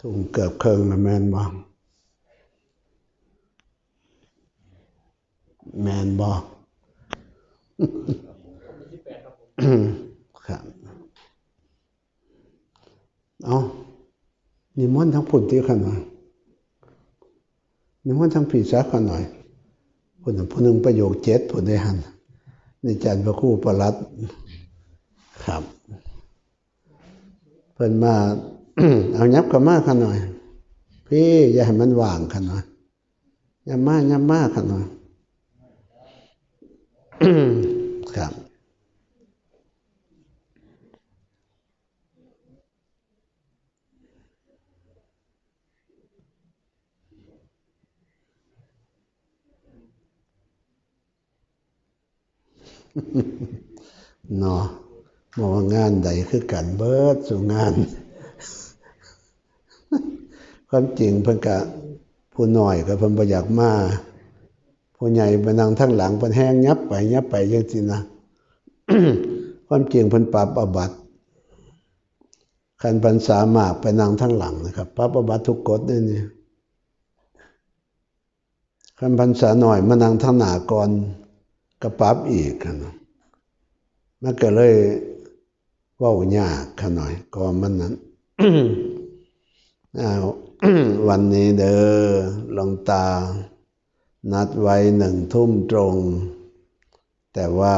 ทุ่มเกือบเคิงนะแมนบอแมนบอครับเอานิมนต์ทั้งผุนที่ขันหน่อยนิมนต์ทั้งผีซักขันหน่อยผุนผู้หนึ่งประโยคเจ็ดผุนได้หันในจันทร์พระครู่ประลัดครับ เพิ่นมา เอายับกับมาขันหน่อย พี่อย่าให้มันว่างขันหน่อยย่ามาอย่ามากขันหน่อยครับเนาะบอกว่างานใดคือกันเบิดสู่งาน ความจริงเพิ่นกะผู้น้อยก็เพิ่นบ่อยากมาผู้ใหญ่ไปนั่งทั้งหลังเพิ่นแห้งยับไปยับไปจังซี่นะความจริงเพิ่นปรับอบัติคันพรรษามากไปนั่งทั้งหลังนะครับปรับอบัติทุกกฎนี่นี่คันพรรษาหน่อยมานั่งทั้งหน้าก่อนก็ปรับอีกครับมันก็เลยเว้ายากขน่อยก็มันนั้นอ้าว วันนี้เด้อหลวงตา นัดไว้หนึ่งทุ่มตรง แต่ว่า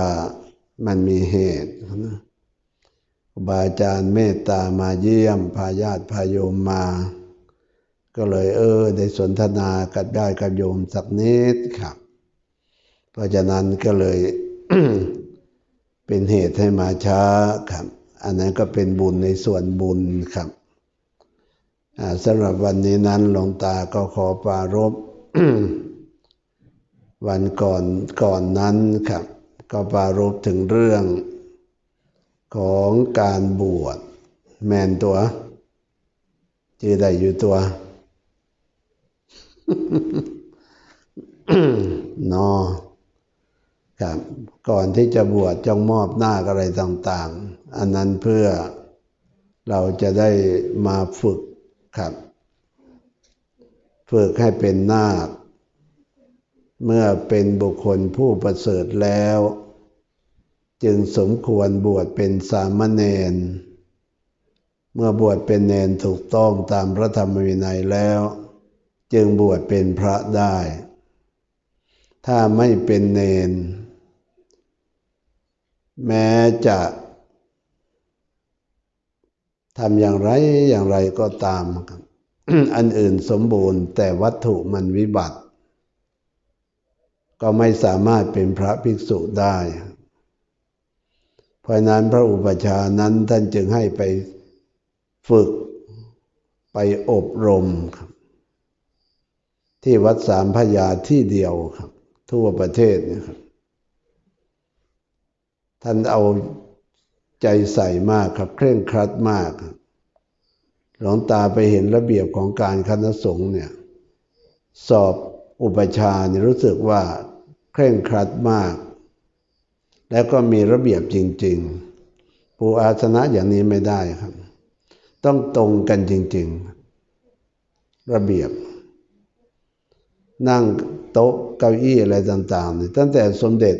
มันมีเหตุนะครูบาอาจารย์เมตตามาเยี่ยม พาญาติพาโยมมา ก็เลยเออ ได้สนทนากับได้กับโยมสักนิดครับ เพราะฉะนั้นก็เลยเป็นเหตุให้มาช้าครับ อันนั้นก็เป็นบุญในส่วนบุญครับ สำหรับวันนี้นั้นหลวงตาก็ขอปรารภวันก่อนก่อนนั้นครับ ก็ปรารภถึงเรื่องของการบวชแมนตัวจือได้อยู่ตัว นอครับ ก่อนที่จะบวชจงมอบหน้าอะไรต่าง ๆ อันนั้นเพื่อเราจะได้มาฝึก ครับ ฝึกให้เป็นนาค เมื่อเป็นบุคคลผู้ประเสริฐแล้ว จึงสมควรบวชเป็นสามเณรเมื่อบวชเป็นเนนถูกต้องตามพระธรรมวินัยแล้ว จึงบวชเป็นพระได้ ถ้าไม่เป็นเนน แม้จะ ทำอย่างไรอย่างไรก็ตามครับอันอื่นสมบูรณ์ แต่วัตถุมันวิบัติ ก็ไม่สามารถเป็นพระภิกษุได้ เพราะนั้นพระอุปชานั้นท่านจึงให้ไปฝึกไปอบรมครับ ที่วัดสามพระยาที่เดียวครับ ทั่วประเทศนี่ยครับ ท่านเอา ใจใส่มากครับ เคร่งครัดมากหลวงตาไปเห็นระเบียบของการคณะสงฆ์เนี่ย สอบอุปชาเนี่ยรู้สึกว่าเคร่งครัดมาก แล้วก็มีระเบียบจริง ๆ ปูอาสนะอย่างนี้ไม่ได้ครับ ต้องตรงกันจริง ๆ ระเบียบ นั่งโต๊ะเก้าอี้อะไรต่างๆเนี่ยตั้งแต่สมเด็จ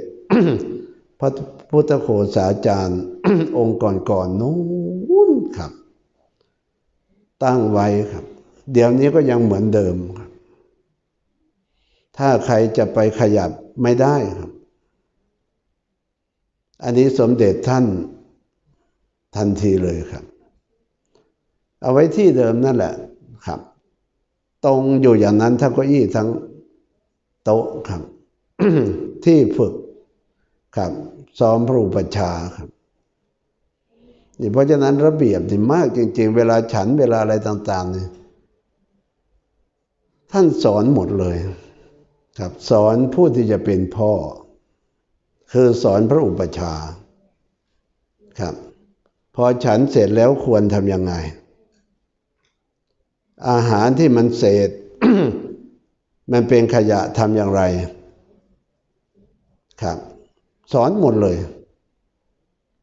พระพุทธโฆษาจารย์ องค์ก่อนๆนู้นครับ ตั้งไว้ครับ เดี๋ยวนี้ก็ยังเหมือนเดิมครับ ถ้าใครจะไปขยับไม่ได้ครับ อันนี้สมเด็จท่านทันทีเลยครับ เอาไว้ที่เดิมนั่นแหละครับ ตรงอยู่อย่างนั้นทั้งเก้าอี้ทั้งโต๊ะครับที่ฝึกครับ ซ้อมพระอุปชาครับนี่เพราะฉะนั้นระเบียบนี่มากจริง ๆ เวลาฉันเวลาอะไรต่าง ๆ เนี่ย ท่านสอนหมดเลย ครับ สอนผู้ที่จะเป็นพ่อ คือสอนพระอุปชาครับ พอฉันเสร็จแล้วควรทำยังไง อาหารที่มันเศษ มันเป็นขยะทำอย่างไร ครับ สอนหมดเลย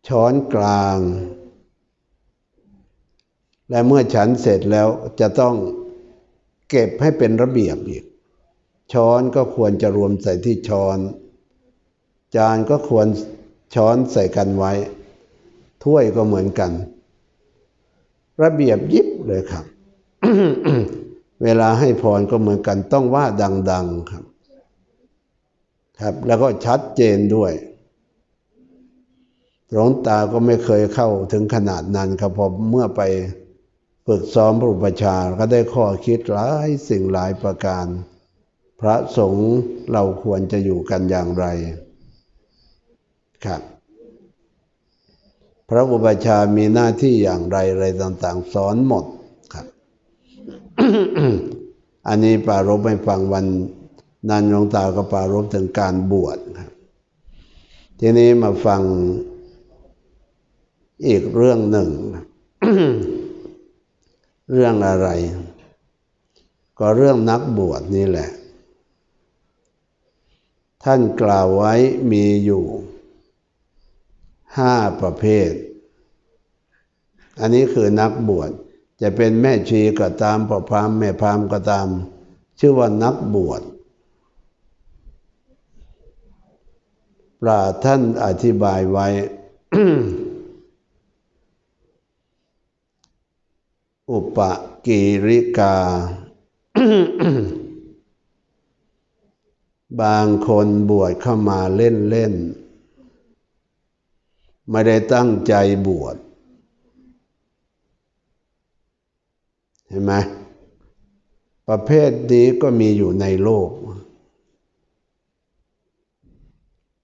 ช้อนกลาง และเมื่อฉันเสร็จแล้วจะต้องเก็บให้เป็นระเบียบอีก ช้อนก็ควรจะรวมใส่ที่ช้อน จานก็ควรช้อนใส่กันไว้ ถ้วยก็เหมือนกัน ระเบียบยิบเลยครับ เวลาให้พรก็เหมือนกันต้องว่าดัง ๆครับครับแล้วก็ชัดเจนด้วย หลวงตาก็ไม่เคยเข้าถึงขนาดนั้นครับพอเมื่อไปฝึกซ้อมพระอุปชฌาย์ก็ได้ข้อคิดหลายสิ่งหลายประการ พระสงฆ์เราควรจะอยู่กันอย่างไรครับพระอุปชฌาย์มีหน้าที่อย่างไรอะไรต่างๆ สอนหมดครับ อันนี้ปารบไม่ฟังวันนันหลวงตาก็ปารบถึงการบวชครับ ทีนี้มาฟัง อีกเรื่องหนึ่ง เรื่องอะไร ก็เรื่องนักบวชนี่แหละ ท่านกล่าวไว้มีอยู่ห้าประเภท อันนี้คือนักบวช จะเป็นแม่ชีก็ตามประพามแม่พามก็ตาม ชื่อว่านักบวชปราท่านอธิบายไว้ อุปกิริกา บางคนบวชเข้ามาเล่นเล่น ไม่ได้ตั้งใจบวชเห็นไหมประเภทนี้ก็มีอยู่ในโลก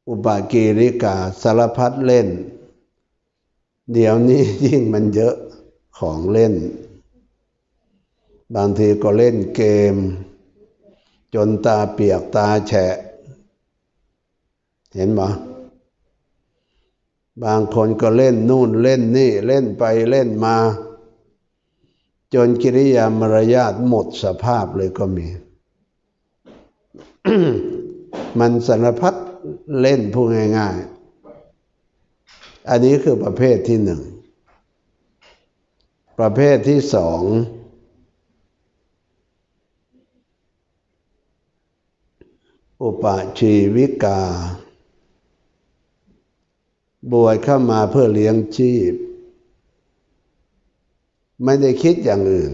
อุปกิริกาสารพัดเล่น เดี๋ยวนี้ยิ่งมันเยอะของเล่น บางทีก็เล่นเกม จนตาเปียกตาแฉะ เห็นไหมบางคนก็เล่นนู่นเล่นนี่เล่นไปเล่นมา จนกิริยามารยาทหมดสภาพเลยก็มี มันสารพัดเล่นพูดง่าย ๆ อันนี้คือประเภทที่หนึ่ง ประเภทที่สอง อุปชีวิกา บวชเข้ามาเพื่อเลี้ยงชีพ ไม่ได้คิดอย่างอื่น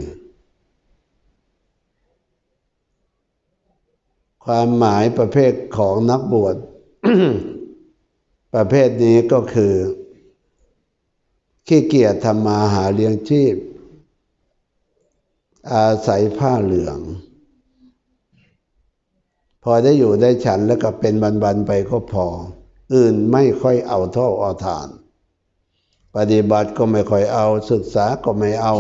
ความหมายประเภทของนักบวชประเภทนี้ก็คือ ขี้เกียจทำมาหาเลี้ยงชีพ อาศัยผ้าเหลือง พอได้อยู่ได้ฉันแล้วก็เป็นบันๆไปก็พอ อื่นไม่ค่อยเอาเท่าเอาทาน ปฏิบัติก็ไม่ค่อยเอา ศึกษาก็ไม่เอา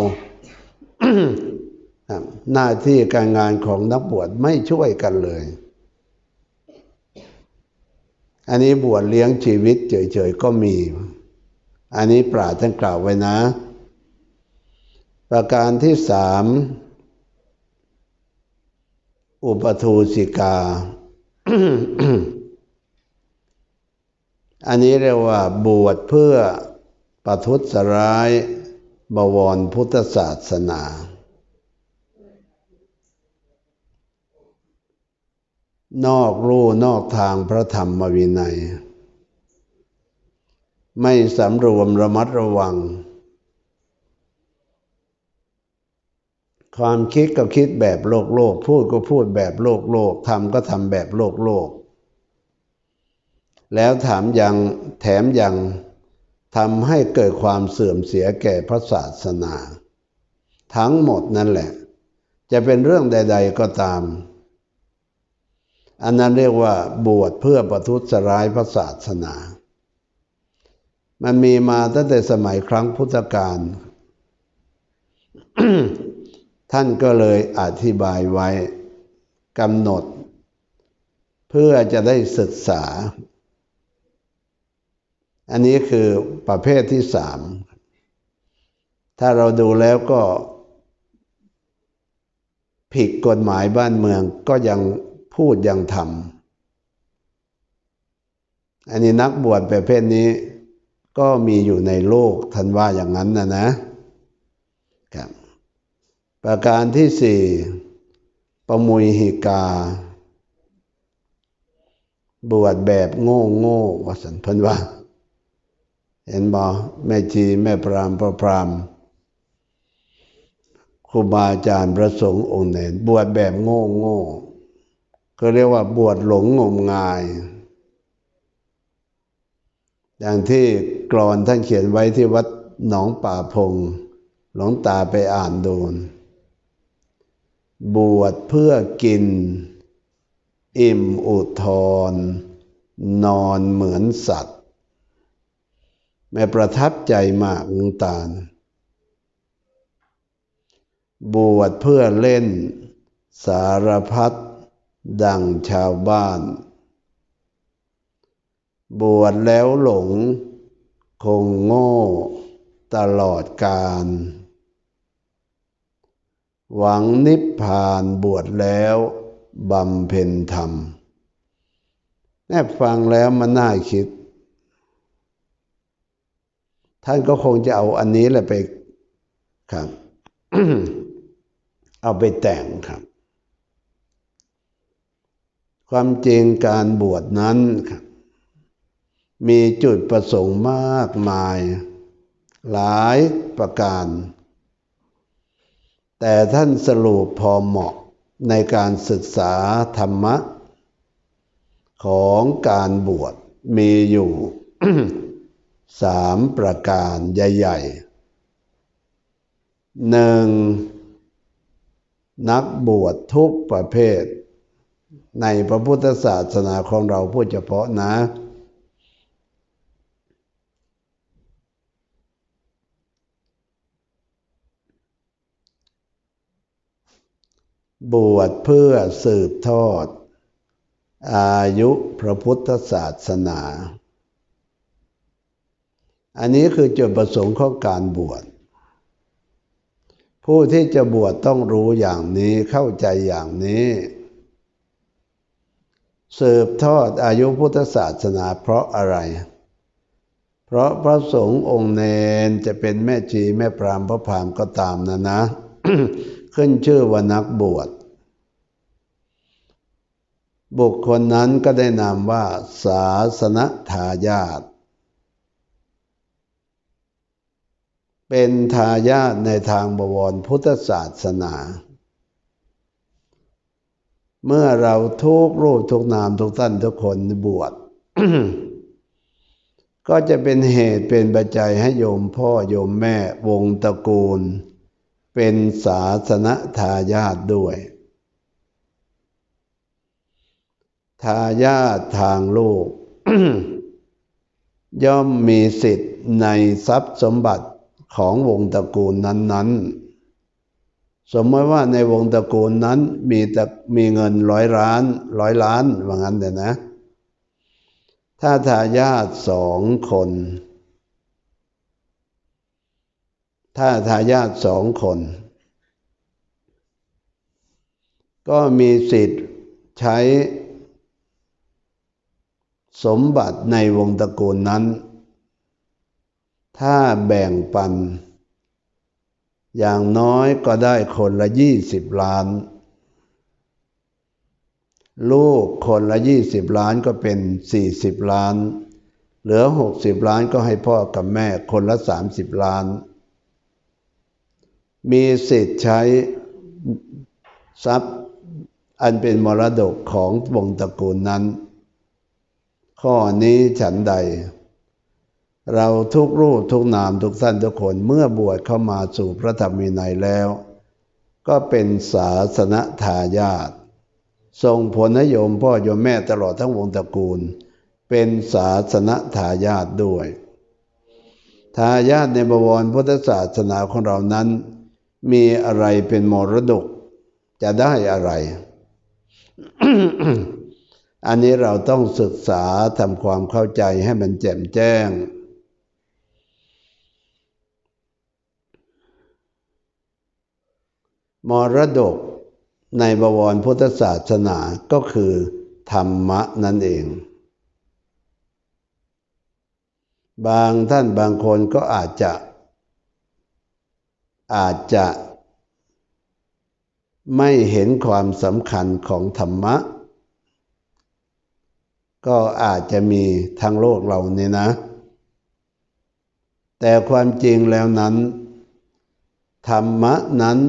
หน้าที่การงานของนักบวชไม่ช่วยกันเลย อันนี้บวชเลี้ยงชีวิตเฉยๆก็มี อันนี้ปราท่านกล่าวไว้นะ ประการที่สาม อุปทูสิกา อันนี้เรียกว่าบวชเพื่อประทุษร้ายบวรพุทธศาสนา นอกรูนอกทางพระธรรมวินัย ไม่สำรวมระมัดระวัง ความคิดก็คิดแบบโลกโลก พูดก็พูดแบบโลกโลกทำก็ทำแบบโลกโลก แล้วถามยังแถมยังทำให้เกิดความเสื่อมเสียแก่พระศาสนา ทั้งหมดนั่นแหละ จะเป็นเรื่องใด ๆ ก็ตาม อันนั้นเรียกว่าบวชเพื่อประทุษร้ายพระศาสนา มันมีมาตั้งแต่สมัยครั้งพุทธกาล ท่านก็เลยอธิบายไว้กำหนด เพื่อจะได้ศึกษา อันนี้คือประเภทที่สาม ถ้าเราดูแล้วก็ ผิดกฎหมายบ้านเมืองก็ยังพูดยังทำอันนี้นักบวชประเภทนี้ก็มีอยู่ในโลกท่านว่าอย่างนั้นนะนะครับ ประการที่สี่ประมุยหิกา บวชแบบโง่โง่วสันพันว่า เห็นบอแม่ชีแม่พรามพระพรามครูบาอาจารย์พระสงฆ์องค์ไหนบวชแบบโง่โง่ก็เรียกว่าบวชหลงงมงาย อย่างที่กรอนท่านเขียนไว้ที่วัดหนองป่าพง หลวงตาไปอ่านดู บวชเพื่อกิน อิ่มอุทธรนอนเหมือนสัตว์ แม่ประทับใจมากลุงตาล บวชเพื่อเล่นสารพัดดังชาวบ้าน บวชแล้วหลงคงโง่ตลอดกาล หวังนิพพานบวชแล้วบำเพ็ญธรรม แน่ฟังแล้วมันน่าคิด ท่านก็คงจะเอาอันนี้แหละไปครับ เอาไปแต่งครับ ความจริงการบวชนั้นครับมีจุดประสงค์มากมาย หลายประการ แต่ท่านสรุปพอเหมาะในการศึกษาธรรมะ ของการบวชมีอยู่สามประการใหญ่ๆหนึ่งนักบวชทุกประเภท ในพระพุทธศาสนาของเราพูดเฉพาะนะ บวชเพื่อสืบทอด อายุพระพุทธศาสนา อันนี้คือจุดประสงค์ของการบวช ผู้ที่จะบวชต้องรู้อย่างนี้เข้าใจอย่างนี้ สืบทอดอายุพุทธศาสนาเพราะอะไร เพราะพระสงฆ์องค์เนนจะเป็นแม่ชีแม่พรามพระพรามก็ตามนะนะ ขึ้นชื่อว่านักบวช บุคคลนั้นก็ได้นามว่า ศาสนทายาทเป็นทายาทในทางบวรพุทธศาสนา เมื่อเราทุกรูปทุกนามทุกท่านทุกคนบวชก็จะเป็นเหตุเป็นปัจจัยให้โยมพ่อโยมแม่วงตระกูล เป็นศาสนทายาทด้วย ทายาททางโลก ย่อมมีสิทธิ์ในทรัพย์สมบัติของวงตระกูลนั้นๆ สมมติว่าในวงตระกูลนั้นมีแต่มีเงินร้อยล้านร้อยล้านว่างั้นแต่นะ ถ้าทายาทสองคน ถ้าทายาทสองคน ก็มีสิทธิ์ใช้สมบัติในวงตระกูลนั้น ถ้าแบ่งปัน อย่างน้อยก็ได้คนละยี่สิบล้าน ลูกคนละยี่สิบล้านก็เป็นสี่สิบล้าน เหลือหกสิบล้านก็ให้พ่อกับแม่คนละสามสิบล้าน มีสิทธิ์ใช้ทรัพย์อันเป็นมรดกของวงตระกูลนั้น ข้อนี้ฉันใด เราทุกรูปทุกนามทุกท่านทุกคนเมื่อบวชเข้ามาสู่พระธรรมวินัยแล้ว ก็เป็นศาสนทายาทส่งผลให้โยมพ่อโยมแม่ตลอดทั้งวงตระกูล เป็นศาสนทายาทด้วย ทายาทในบวรพุทธศาสนาของเรานั้น มีอะไรเป็นมรดก จะได้อะไร อันนี้เราต้องศึกษาทำความเข้าใจให้มันแจ่มแจ้ง มรดกในบวรพุทธศาสนาก็คือธรรมะนั่นเอง บางท่านบางคนก็อาจจะ อาจจะไม่เห็นความสำคัญของธรรมะ ก็อาจจะมีทางโลกเราเนี่ยนะ แต่ความจริงแล้วนั้น ธรรมะนั้น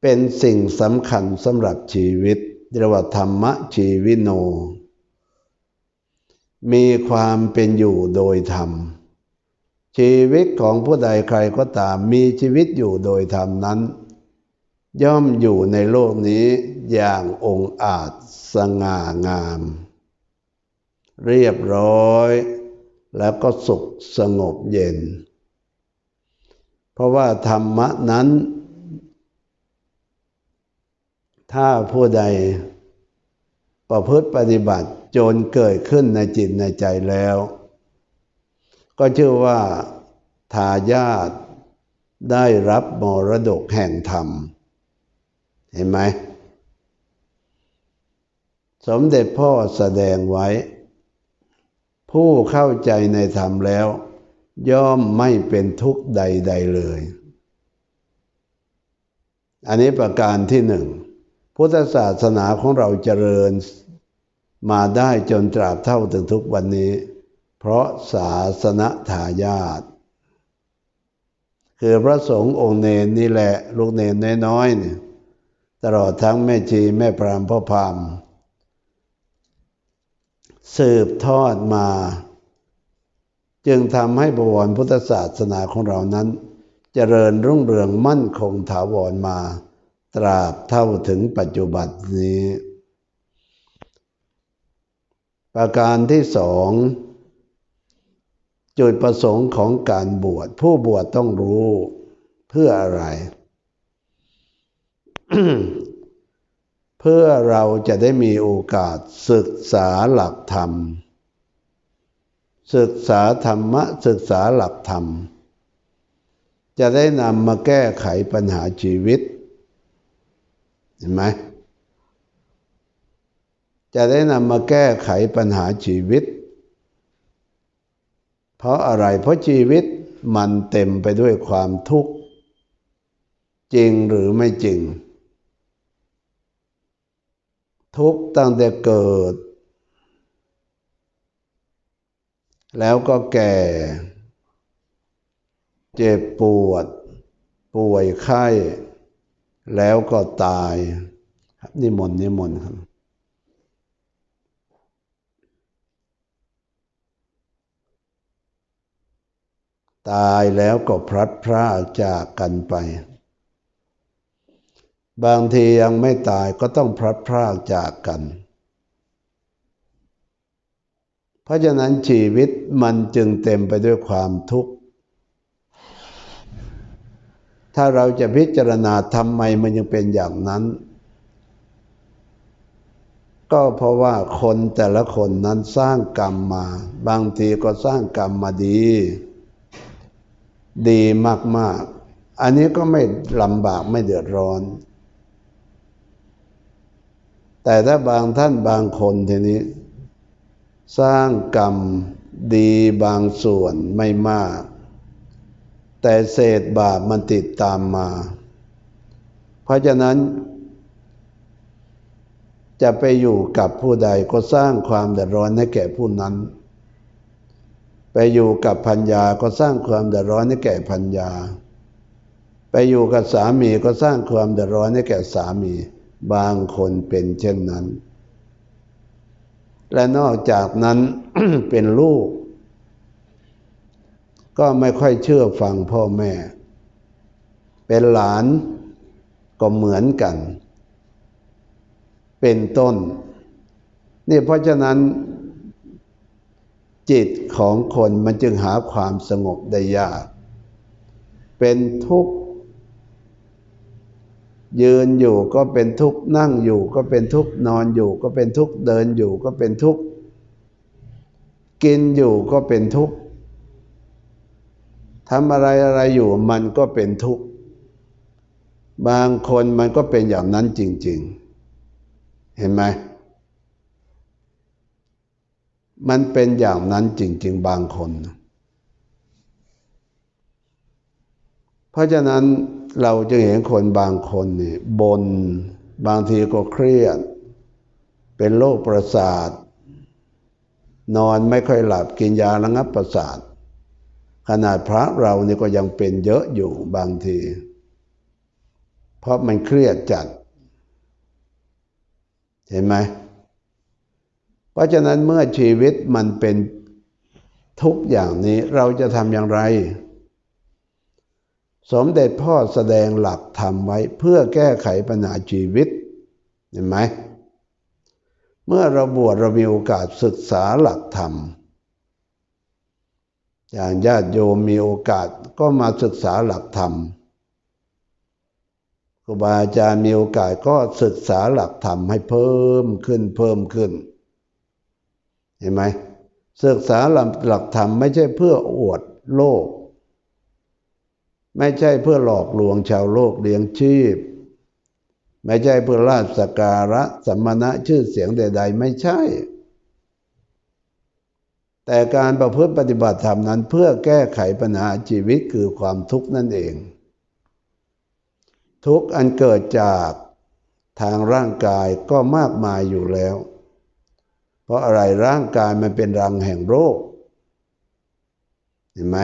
เป็นสิ่งสำคัญสำหรับชีวิตเรียกว่าธรรมะชีวิโน มีความเป็นอยู่โดยธรรม ชีวิตของผู้ใดใครก็ตามมีชีวิตอยู่โดยธรรมนั้น ย่อมอยู่ในโลกนี้อย่างองอาจสง่างาม เรียบร้อย แล้วก็สุขสงบเย็น เพราะว่าธรรมะนั้น ถ้าผู้ใดประพฤติปฏิบัติจนเกิดขึ้นในจิตในใจแล้ว ก็ชื่อว่าทายาทได้รับมรดกแห่งธรรม เห็นไหม สมเด็จพ่อแสดงไว้ ผู้เข้าใจในธรรมแล้ว ย่อมไม่เป็นทุกข์ใด ๆเลย อันนี้ประการที่หนึ่ง พุทธศาสนาของเราเจริญมาได้จนตราบเท่าถึงทุกวันนี้ เพราะศาสนาทายาทคือพระสงฆ์องค์เนนนี่แหละลูกเนนน้อยๆเนี่ยตลอดทั้งแม่ชีแม่พรามพ่อพรามสืบทอดมา จึงทำให้บวรพุทธศาสนาของเรานั้น เจริญรุ่งเรืองมั่นคงถาวรมา ตราบเท่าถึงปัจจุบันนี้ ประการที่สอง จุดประสงค์ของการบวชผู้บวชต้องรู้เพื่ออะไร เพื่อเราจะได้มีโอกาสศึกษาหลักธรรม ศึกษาธรรมะศึกษาหลักธรรม จะได้นำมาแก้ไขปัญหาชีวิต เห็นไหมจะได้นำมาแก้ไขปัญหาชีวิต เพราะอะไร เพราะชีวิตมันเต็มไปด้วยความทุกข์ จริงหรือไม่จริง ทุกข์ตั้งแต่เกิด แล้วก็แก่ เจ็บปวด ป่วยไข้ แล้วก็ตายนิมนต์นิมนต์ครับ ตายแล้วก็พลัดพรากจากกันไป บางทียังไม่ตายก็ต้องพลัดพรากจากกัน เพราะฉะนั้นชีวิตมันจึงเต็มไปด้วยความทุกข์ ถ้าเราจะพิจารณาทำไมมันยังเป็นอย่างนั้น ก็เพราะว่าคนแต่ละคนนั้นสร้างกรรมมา บางทีก็สร้างกรรมมาดี ดีมาก ๆ อันนี้ก็ไม่ลำบากไม่เดือดร้อน แต่ถ้าบางท่านบางคนทีนี้ สร้างกรรมดีบางส่วนไม่มาก แต่เศษบาปมันติดตามมา เพราะฉะนั้นจะไปอยู่กับผู้ใดก็สร้างความเดือดร้อนให้แก่ผู้นั้น ไปอยู่กับพัญญาก็สร้างความเดือดร้อนให้แก่พัญญา ไปอยู่กับสามีก็สร้างความเดือดร้อนให้แก่สามี บางคนเป็นเช่นนั้น และนอกจากนั้นเป็นลูก ก็ไม่ค่อยเชื่อฟังพ่อแม่ เป็นหลานก็เหมือนกัน เป็นต้น นี่เพราะฉะนั้น จิตของคนมันจึงหาความสงบได้ยาก เป็นทุกข์ ยืนอยู่ก็เป็นทุกข์ นั่งอยู่ก็เป็นทุกข์ นอนอยู่ก็เป็นทุกข์ เดินอยู่ก็เป็นทุกข์ กินอยู่ก็เป็นทุกข์ทำอะไรอะไรอยู่มันก็เป็นทุกข์ บางคนมันก็เป็นอย่างนั้นจริง ๆ เห็นไหม มันเป็นอย่างนั้นจริง ๆ บางคน เพราะฉะนั้นเราจึงเห็นคนบางคนนี่บนบางทีก็เครียด เป็นโรคประสาท นอนไม่ค่อยหลับกินยาระงับประสาท ขนาดพระเรานี่ก็ยังเป็นเยอะอยู่บางที เพราะมันเครียดจัด เห็นไหม เพราะฉะนั้นเมื่อชีวิตมันเป็นทุกอย่างนี้เราจะทำอย่างไร สมเด็จพ่อแสดงหลักธรรมไว้เพื่อแก้ไขปัญหาชีวิต เห็นไหม เมื่อเราบวชเรามีโอกาสศึกษาหลักธรรม อย่างญาติโยมมีโอกาสก็มาศึกษาหลักธรรมครูบาอาจารย์มีโอกาสก็ศึกษาหลักธรรมให้เพิ่มขึ้นเพิ่มขึ้น เห็นไหมศึกษาหลักธรรมไม่ใช่เพื่ออวดโลก ไม่ใช่เพื่อหลอกลวงชาวโลกเลี้ยงชีพ ไม่ใช่เพื่อลาสการะสัมมณะชื่อเสียงใด ๆ ไม่ใช่ แต่การประพฤติปฏิบัติธรรมนั้น เพื่อแก้ไขปัญหาชีวิตคือความทุกข์นั่นเอง ทุกข์อันเกิดจากทางร่างกายก็มากมายอยู่แล้ว เพราะอะไรร่างกายมันเป็นรังแห่งโรค เห็นไหม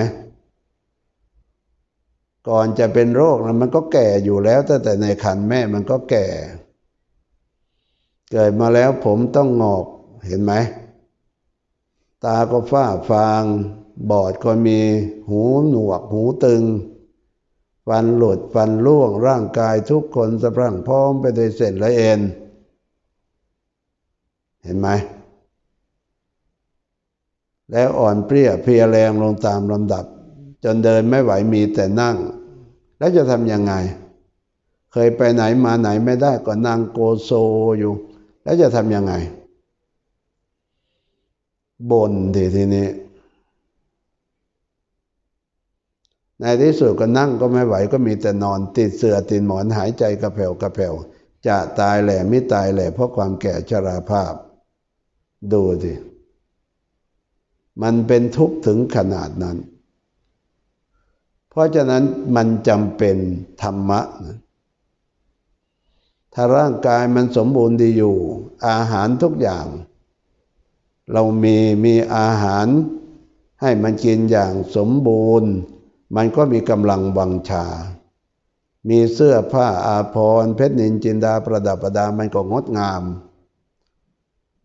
ก่อนจะเป็นโรคนะมันก็แก่อยู่แล้วตั้งแต่ในคันแม่มันก็แก่ เกิดมาแล้วผมต้องงอกเห็นไหม ตาก็ฝ้าฟาง บอดก็มีหูหนวกหูตึง ฟันหลุดฟันร่วงร่างกายทุกคนสะพรั่งพร้อมไปด้วยเส้นและเอ็น เห็นไหม แล้วอ่อนเปรี้ยเพลียแรงลงตามลำดับ จนเดินไม่ไหวมีแต่นั่ง แล้วจะทำยังไง เคยไปไหนมาไหนไม่ได้ก็นั่งโกโซอยู่ แล้วจะทำยังไงบนทีทีนี้ ในที่สุดก็นั่งก็ไม่ไหวก็มีแต่นอน ติดเสือติดหมอนหายใจกระเพวกระเพวจะตายแหล่ไม่ตายแหล่เพราะความแก่ชราภาพ ดูสิ มันเป็นทุกข์ถึงขนาดนั้น เพราะฉะนั้นมันจำเป็นธรรมะนะถ้าร่างกายมันสมบูรณ์ดีอยู่ อาหารทุกอย่าง เรามีมีอาหารให้มันกินอย่างสมบูรณ์ มันก็มีกำลังวังชา มีเสื้อผ้าอาภรณ์เพชรนินจินดาประดับประดามันก็งดงาม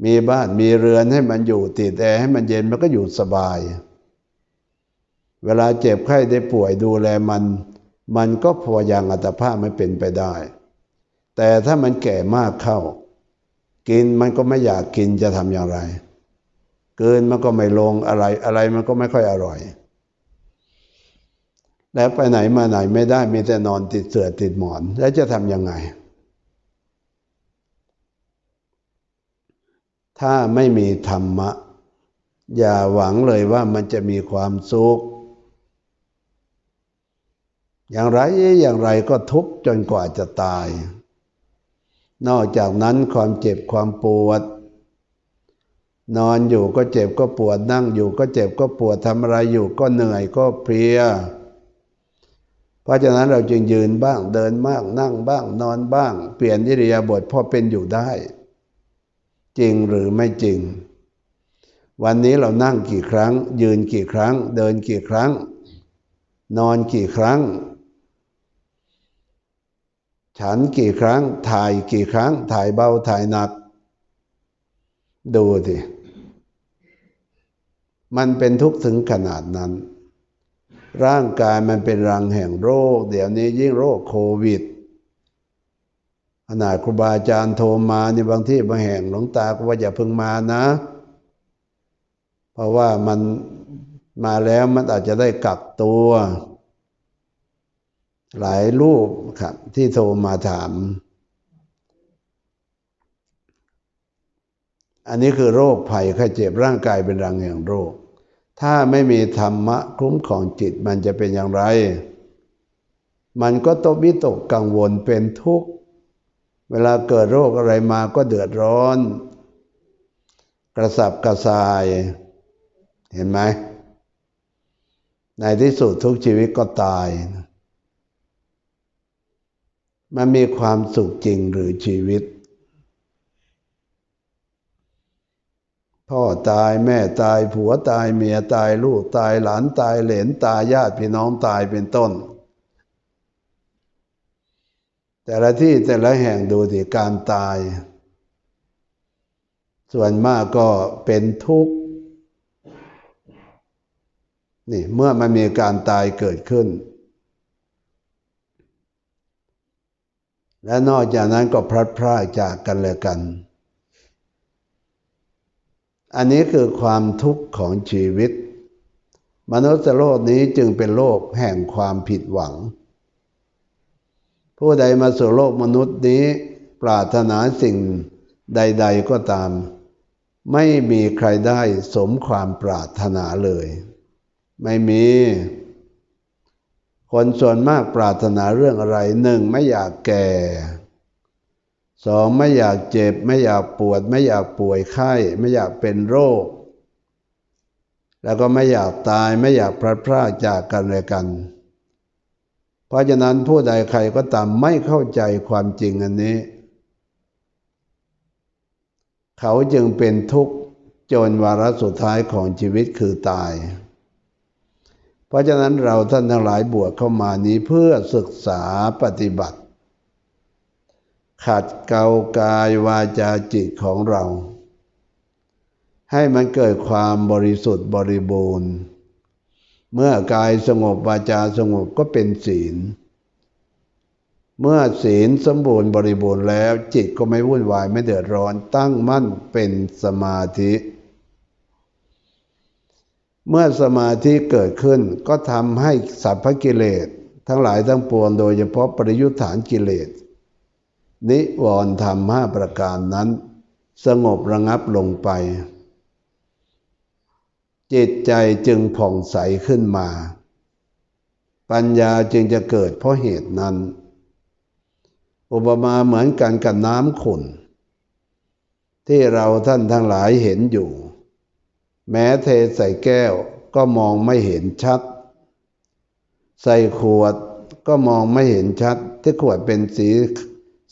มีบ้านมีเรือนให้มันอยู่ติดแอร์ให้มันเย็นมันก็อยู่สบาย เวลาเจ็บไข้ได้ป่วยดูแลมัน มันก็พออย่างอัตภาพไม่เป็นไปได้ แต่ถ้ามันแก่มากเข้า กินมันก็ไม่อยากกินจะทำอย่างไร เกินมันก็ไม่ลงอะไรอะไรมันก็ไม่ค่อยอร่อย แล้วไปไหนมาไหนไม่ได้มีแต่นอนติดเสื่อติดหมอนแล้วจะทำยังไง ถ้าไม่มีธรรมะ อย่าหวังเลยว่ามันจะมีความสุข อย่างไรอย่างไรก็ทุกข์จนกว่าจะตาย นอกจากนั้นความเจ็บความปวด นอนอยู่ก็เจ็บก็ปวดนั่งอยู่ก็เจ็บก็ปวดทำอะไรอยู่ก็เหนื่อยก็เพลีย เพราะฉะนั้นเราจึงยืนบ้างเดินบ้างนั่งบ้างนอนบ้าง เปลี่ยนอิริยาบถพอเป็นอยู่ได้ จริงหรือไม่จริง วันนี้เรานั่งกี่ครั้ง ยืนกี่ครั้ง เดินกี่ครั้ง นอนกี่ครั้ง ฉันกี่ครั้ง ถ่ายกี่ครั้ง ถ่ายเบาถ่ายหนัก ดูสิมันเป็นทุกข์ถึงขนาดนั้น ร่างกายมันเป็นรังแห่งโรค เดี๋ยวนี้ยิ่งโรคโควิด ขนาดครูบาอาจารย์โทรมาในบางที่บางแห่งหลวงตาก็ว่าอย่าเพิ่งมานะ เพราะว่ามันมาแล้วมันอาจจะได้กักตัว หลายรูปครับที่โทรมาถาม อันนี้คือโรคภัยไข้เจ็บร่างกายเป็นรังแห่งโรค ถ้าไม่มีธรรมะคุ้มของจิตมันจะเป็นอย่างไร มันก็ตกวิตกกังวลเป็นทุกข์ เวลาเกิดโรคอะไรมาก็เดือดร้อน กระสับกระส่าย เห็นไหม ในที่สุดทุกชีวิตก็ตาย มันมีความสุขจริงหรือชีวิต พ่อตายแม่ตายผัวตายเมียตายลูกตายหลานตายเหลนตายญาติพี่น้องตายเป็นต้น แต่ละที่แต่ละแห่งดูที่การตาย ส่วนมากก็เป็นทุกข์นี่เมื่อมันมีการตายเกิดขึ้น และนอกจากนั้นก็พลัดพรากจากกันและกัน อันนี้คือความทุกข์ของชีวิต มนุษย์โลกนี้จึงเป็นโลกแห่งความผิดหวัง ผู้ใดมาสู่โลกมนุษย์นี้ ปรารถนาสิ่งใด ๆก็ตาม ไม่มีใครได้สมความปรารถนาเลย ไม่มี คนส่วนมากปรารถนาเรื่องอะไรหนึ่งไม่อยากแก่สองไม่อยากเจ็บ ไม่อยากปวด ไม่อยากป่วยไข้ ไม่อยากเป็นโรค แล้วก็ไม่อยากตายไม่อยากพลัดพรากจากกันและกัน เพราะฉะนั้นผู้ใดใครก็ตามไม่เข้าใจความจริงอันนี้ เขาจึงเป็นทุกข์จนวาระสุดท้ายของชีวิตคือตาย เพราะฉะนั้นเราท่านทั้งหลายบวชเข้ามานี้เพื่อศึกษาปฏิบัติ ขัดเกลากายวาจาจิตของเรา ให้มันเกิดความบริสุทธิ์บริบูรณ์ เมื่อกายสงบวาจาสงบก็เป็นศีล เมื่อศีลสมบูรณ์บริบูรณ์แล้ว จิตก็ไม่วุ่นวายไม่เดือดร้อนตั้งมั่นเป็นสมาธิ เมื่อสมาธิเกิดขึ้นก็ทำให้สัพพกิเลสทั้งหลายทั้งปวงโดยเฉพาะปริยุทธานกิเลส นิวรณ์ธรรมห้าประการนั้น สงบระงับลงไป จิตใจจึงผ่องใสขึ้นมา ปัญญาจึงจะเกิดเพราะเหตุนั้น อุปมาเหมือนกันกับน้ำขุ่น ที่เราท่านทั้งหลายเห็นอยู่ แม้เทใส่แก้วก็มองไม่เห็นชัด ใส่ขวดก็มองไม่เห็นชัด ที่ขวดเป็นสี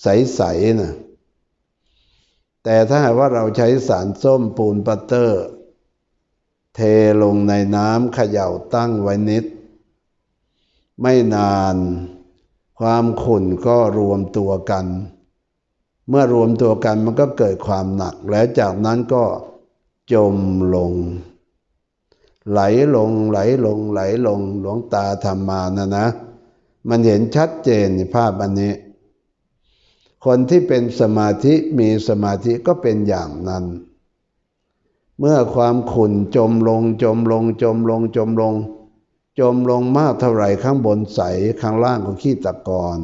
ใสๆนะแต่ถ้าหากว่าเราใช้สารส้มปูนปัตเตอร์ เทลงในน้ำเขย่าตั้งไว้นิด ไม่นาน ความขุ่นก็รวมตัวกัน เมื่อรวมตัวกันมันก็เกิดความหนัก แล้วจากนั้นก็จมลง ไหลลงไหลลงไหลลงหลวงตาทำมานะนะ มันเห็นชัดเจนในภาพอันนี้ คนที่เป็นสมาธิมีสมาธิก็เป็นอย่างนั้น เมื่อความขุ่นจมลงจมลงจมลงจมลง จมลงมากเท่าไหร่ข้างบนใสข้างล่างก็ขี้ตะกอน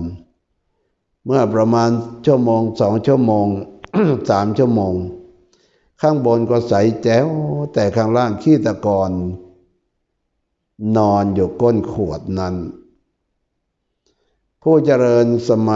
เมื่อประมาณชั่วโมงสองชั่วโมงสามชั่วโมง ข้างบนก็ใสแจ๋วแต่ข้างล่างขี้ตะกอนนอนอยู่ก้นขวดนั้น ผู้เจริญสมา